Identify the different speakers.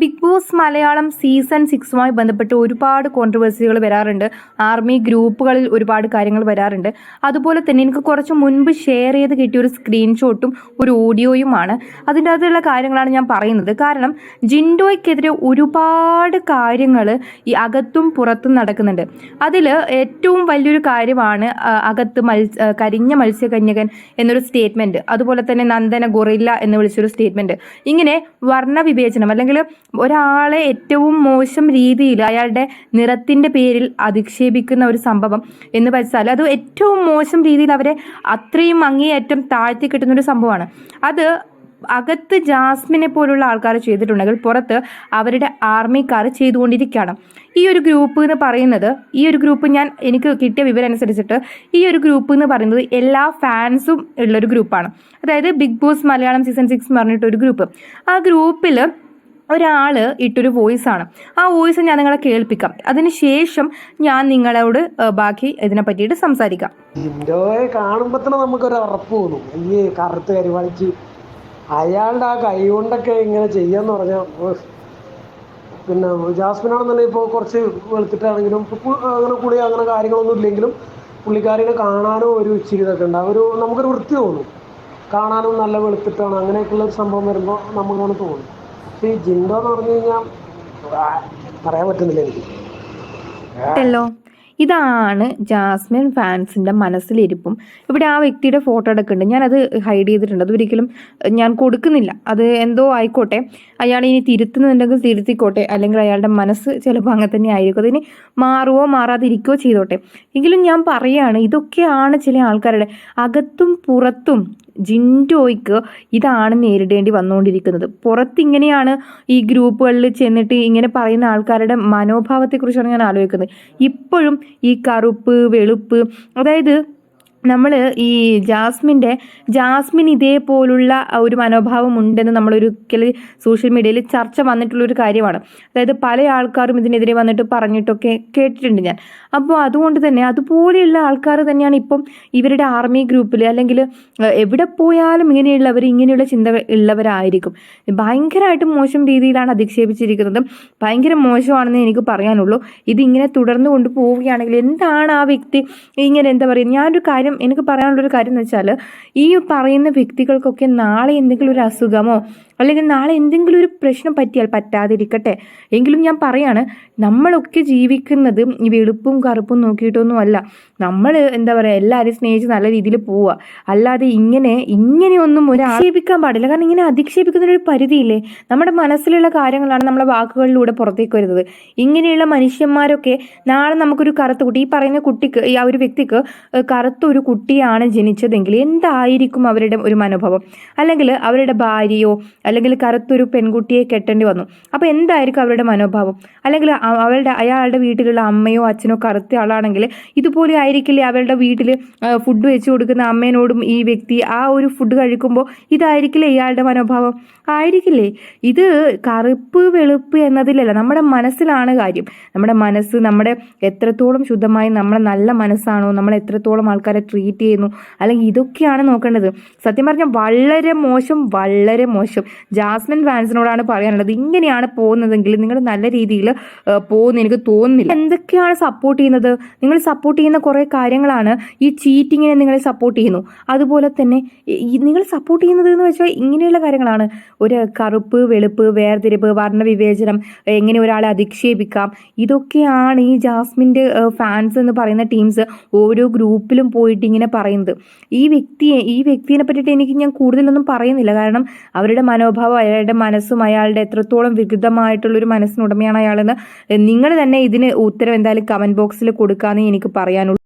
Speaker 1: Big boss Malayalam season സിക്സുമായി ബന്ധപ്പെട്ട് ഒരുപാട് കോൺട്രവേഴ്സികൾ വരാറുണ്ട്. ആർമി ഗ്രൂപ്പുകളിൽ ഒരുപാട് കാര്യങ്ങൾ വരാറുണ്ട്. അതുപോലെ തന്നെ എനിക്ക് കുറച്ച് മുൻപ് ഷെയർ ചെയ്ത് കിട്ടിയ ഒരു സ്ക്രീൻഷോട്ടും ഒരു ഓഡിയോയുമാണ് അതിന്റെ അകത്തുള്ള കാര്യങ്ങളാണ് ഞാൻ പറയുന്നത്. കാരണം ജിൻഡോയ്ക്കെതിരെ ഒരുപാട് കാര്യങ്ങൾ ഈ അകത്തും പുറത്തും നടക്കുന്നുണ്ട്. അതിൽ ഏറ്റവും വലിയൊരു കാര്യമാണ് അകത്ത് മത്സ്യ കരിഞ്ഞ മത്സ്യകന്യകൻ എന്നൊരു സ്റ്റേറ്റ്മെന്റ് അതുപോലെ തന്നെ നന്ദന ഗൊറില്ല എന്ന് വിളിച്ചൊരു സ്റ്റേറ്റ്മെന്റ് ഇങ്ങനെ വർണവിവേചനം അല്ലെങ്കിൽ ഒരാളെ ഏറ്റവും മോശം രീതിയിൽ അയാളുടെ നിറത്തിന്റെ പേരിൽ അധിക്ഷേപിക്കുന്ന ഒരു സംഭവം എന്ന് വെച്ചാൽ അത് ഏറ്റവും മോശം രീതിയിൽ അവരെ അത്രയും അങ്ങേയറ്റം താഴ്ത്തി കിട്ടുന്ന ഒരു സംഭവമാണ്. അത് അകത്ത് ജാസ്മിനെ പോലുള്ള ആൾക്കാർ ചെയ്തിട്ടുണ്ടെങ്കിൽ പുറത്ത് അവരുടെ ആർമിക്കാർ ചെയ്തുകൊണ്ടിരിക്കുകയാണ്. ഈ ഒരു ഗ്രൂപ്പ് എന്ന് പറയുന്നത് ഈ ഒരു ഗ്രൂപ്പ് ഞാൻ എനിക്ക് കിട്ടിയ വിവരം അനുസരിച്ചിട്ട് ഈ ഒരു ഗ്രൂപ്പ് എന്ന് പറയുന്നത് എല്ലാ ഫാൻസും ഉള്ളൊരു ഗ്രൂപ്പാണ്. അതായത് Big Boss Malayalam season six എന്ന് പറഞ്ഞിട്ടൊരു ഗ്രൂപ്പ്. ആ ഗ്രൂപ്പിൽ ഒരാൾ ഇട്ടൊരു വോയിസ് ആണ് ആ വോയിസ് ഞാൻ നിങ്ങളെ കേൾപ്പിക്കാം. അതിനുശേഷം ഞാൻ നിങ്ങളോട് ബാക്കി ഇതിനെ പറ്റിയിട്ട് സംസാരിക്കാം.
Speaker 2: ഇന്റോയെ കാണുമ്പോൾ തന്നെ നമുക്കൊരു ഉറപ്പ് തോന്നും. ഈ കറുത്ത് കരിവാളിച്ച് അയാളുടെ ആ കൈ കൊണ്ടൊക്കെ ഇങ്ങനെ ചെയ്യാന്ന് പറഞ്ഞാൽ. പിന്നെ ജാസ്മിനാണെന്നുണ്ടെങ്കിൽ ഇപ്പോൾ കുറച്ച് വെളുത്തിട്ടാണെങ്കിലും അങ്ങനെ കൂടി അങ്ങനെ കാര്യങ്ങളൊന്നും ഇല്ലെങ്കിലും പുള്ളിക്കാരിനെ കാണാനും ഒരു ഇച്ചിരി ഇതൊക്കെ ഒരു നമുക്കൊരു വൃത്തി തോന്നും. കാണാനും നല്ല വെളുത്തിട്ടാണ് അങ്ങനെയൊക്കെയുള്ള ഒരു സംഭവം വരുമ്പോൾ നമ്മളോട് തോന്നും. ഈ ജിൻഡോ എന്ന് പറഞ്ഞു കഴിഞ്ഞാൽ പറയാൻ പറ്റുന്നില്ല എനിക്ക്.
Speaker 1: ല്ലോ ഇതാണ് ജാസ്മിൻ ഫാൻസിന്റെ മനസ്സിലിരിപ്പും. ഇവിടെ ആ വ്യക്തിയുടെ ഫോട്ടോ എടുക്കുന്നുണ്ട്. ഞാനത് ഹൈഡ് ചെയ്തിട്ടുണ്ട്. അതൊരിക്കലും ഞാൻ കൊടുക്കുന്നില്ല. അത് എന്തോ ആയിക്കോട്ടെ. അയാൾ ഇനി തിരുത്തുന്നുണ്ടെങ്കിൽ തിരുത്തിക്കോട്ടെ. അല്ലെങ്കിൽ അയാളുടെ മനസ്സ് ചിലപ്പോൾ അങ്ങനെ തന്നെ ആയിരിക്കും. അതിന് മാറുവോ മാറാതിരിക്കുകയോ ചെയ്തോട്ടെ. എങ്കിലും ഞാൻ പറയാണ് ഇതൊക്കെയാണ് ചില ആൾക്കാരുടെ അകത്തും പുറത്തും ജിൻഡോയ്ക്ക് ഇതാണ് നേരിടേണ്ടി വന്നുകൊണ്ടിരിക്കുന്നത്. പുറത്തിങ്ങനെയാണ് ഈ ഗ്രൂപ്പുകളിൽ ചെന്നിട്ട് ഇങ്ങനെ പറയുന്ന ആൾക്കാരുടെ മനോഭാവത്തെക്കുറിച്ചാണ് ഞാൻ ആലോചിക്കുന്നത്. ഇപ്പോഴും ഈ കറുപ്പ് വെളുപ്പ് അതായത് നമ്മൾ ഈ ജാസ്മിന്റെ ജാസ്മിൻ ഇതേപോലുള്ള ഒരു മനോഭാവം ഉണ്ടെന്ന് നമ്മളൊരിക്കൽ സോഷ്യൽ മീഡിയയിൽ ചർച്ച വന്നിട്ടുള്ള ഒരു കാര്യമാണ്. അതായത് പല ആൾക്കാരും ഇതിനെതിരെ വന്നിട്ട് പറഞ്ഞിട്ടൊക്കെ കേട്ടിട്ടുണ്ട് ഞാൻ. അപ്പോൾ അതുകൊണ്ട് തന്നെ അതുപോലെയുള്ള ആൾക്കാർ തന്നെയാണ് ഇപ്പം ഇവരുടെ ആർമി ഗ്രൂപ്പിൽ അല്ലെങ്കിൽ എവിടെ പോയാലും ഇങ്ങനെയുള്ളവർ ഇങ്ങനെയുള്ള ചിന്തകൾ ഉള്ളവരായിരിക്കും. ഭയങ്കരമായിട്ട് മോശം രീതിയിലാണ് അധിക്ഷേപിച്ചിരിക്കുന്നത്. ഭയങ്കര മോശമാണെന്ന് എനിക്ക് പറയാനുള്ളൂ. ഇതിങ്ങനെ തുടർന്ന് കൊണ്ടുപോവുകയാണെങ്കിൽ എന്താണ് ആ വ്യക്തി ഇങ്ങനെ എന്താ പറയുക ഞാനൊരു കാര്യം എനിക്ക് പറയാനുള്ളൊരു കാര്യം എന്ന് വെച്ചാൽ ഈ പറയുന്ന വ്യക്തികൾക്കൊക്കെ നാളെ എന്തെങ്കിലും ഒരു അസുഖമോ അല്ലെങ്കിൽ നാളെ എന്തെങ്കിലും ഒരു പ്രശ്നം പറ്റിയാൽ പറ്റാതിരിക്കട്ടെ. എങ്കിലും ഞാൻ പറയാണ് നമ്മളൊക്കെ ജീവിക്കുന്നത് ഈ വെളുപ്പും കറുപ്പും നോക്കിയിട്ടൊന്നും അല്ല. നമ്മൾ എന്താ പറയുക എല്ലാവരെയും സ്നേഹിച്ച് നല്ല രീതിയിൽ പോവുക. അല്ലാതെ ഇങ്ങനെ ഇങ്ങനെയൊന്നും ഒരു ആക്ഷേപിക്കാൻ പാടില്ല. കാരണം ഇങ്ങനെ അധിക്ഷേപിക്കുന്നതിനൊരു പരിധിയില്ലേ? നമ്മുടെ മനസ്സിലുള്ള കാര്യങ്ങളാണ് നമ്മളെ വാക്കുകളിലൂടെ പുറത്തേക്ക് വരുന്നത്. ഇങ്ങനെയുള്ള മനുഷ്യന്മാരൊക്കെ നാളെ നമുക്കൊരു കറുത്ത കുട്ടി ഈ പറയുന്ന കുട്ടിക്ക് ഈ ആ ഒരു വ്യക്തിക്ക് കറുത്ത ഒരു കുട്ടിയാണ് ജനിച്ചതെങ്കിൽ എന്തായിരിക്കും അവരുടെ ഒരു മനോഭാവം? അല്ലെങ്കിൽ അവരുടെ ഭാര്യയോ അല്ലെങ്കിൽ കറുത്തൊരു പെൺകുട്ടിയെ കെട്ടേണ്ടി വന്നു. അപ്പോൾ എന്തായിരിക്കും അവരുടെ മനോഭാവം? അല്ലെങ്കിൽ അവളുടെ അയാളുടെ വീട്ടിലുള്ള അമ്മയോ അച്ഛനോ കറുത്ത ആളാണെങ്കിൽ ഇതുപോലെ ആയിരിക്കില്ലേ അവളുടെ വീട്ടിൽ ഫുഡ് വെച്ച് കൊടുക്കുന്ന അമ്മേനോടും ഈ വ്യക്തി ആ ഒരു ഫുഡ് കഴിക്കുമ്പോൾ ഇതായിരിക്കില്ലേ ഇയാളുടെ മനോഭാവം? ആയിരിക്കില്ലേ? ഇത് കറുപ്പ് വെളുപ്പ് എന്നതിലല്ല. നമ്മുടെ മനസ്സിലാണ് കാര്യം. നമ്മുടെ മനസ്സ് നമ്മുടെ എത്രത്തോളം ശുദ്ധമായി നമ്മളെ നല്ല മനസ്സാണോ നമ്മൾ എത്രത്തോളം ആൾക്കാരെ ട്രീറ്റ് ചെയ്യുന്നു അല്ലെങ്കിൽ ഇതൊക്കെയാണ് നോക്കേണ്ടത്. സത്യം പറഞ്ഞാൽ വളരെ മോശം വളരെ മോശം. ജാസ്മിൻ ഫാൻസിനോടാണ് പറയാനുള്ളത്. ഇങ്ങനെയാണ് പോകുന്നതെങ്കിൽ നിങ്ങൾ നല്ല രീതിയിൽ പോകുന്ന എനിക്ക് തോന്നുന്നില്ല. എന്തൊക്കെയാണ് സപ്പോർട്ട് ചെയ്യുന്നത്? നിങ്ങൾ സപ്പോർട്ട് ചെയ്യുന്ന കുറേ കാര്യങ്ങളാണ് ഈ ചീറ്റിങ്ങിനെ നിങ്ങൾ സപ്പോർട്ട് ചെയ്യുന്നു. അതുപോലെ തന്നെ നിങ്ങൾ സപ്പോർട്ട് ചെയ്യുന്നത് എന്ന് വെച്ചാൽ ഇങ്ങനെയുള്ള കാര്യങ്ങളാണ്. ഒരു കറുപ്പ് വെളുപ്പ് വേർതിരിപ്പ് വർണവിവേചനം എങ്ങനെ ഒരാളെ അധിക്ഷേപിക്കാം. ഇതൊക്കെയാണ് ഈ ജാസ്മിന്റെ ഫാൻസ് എന്ന് പറയുന്ന ടീംസ് ഓരോ ഗ്രൂപ്പിലും പോയിട്ട് ഇങ്ങനെ പറയുന്നത്. ഈ വ്യക്തിയെ ഈ വ്യക്തിയെ പറ്റിയിട്ട് എനിക്ക് ഞാൻ കൂടുതലൊന്നും പറയുന്നില്ല. കാരണം അവരുടെ മനോഭാവം അയാളുടെ മനസ്സും അയാളുടെ എത്രത്തോളം വികൃതമായിട്ടുള്ളൊരു മനസ്സിനുടമയാണ് അയാളെന്ന് നിങ്ങൾ തന്നെ ഇതിന് ഉത്തരം എന്തായാലും കമന്റ് ബോക്സിൽ കൊടുക്കാമെന്ന് എനിക്ക് പറയാനുള്ളൂ.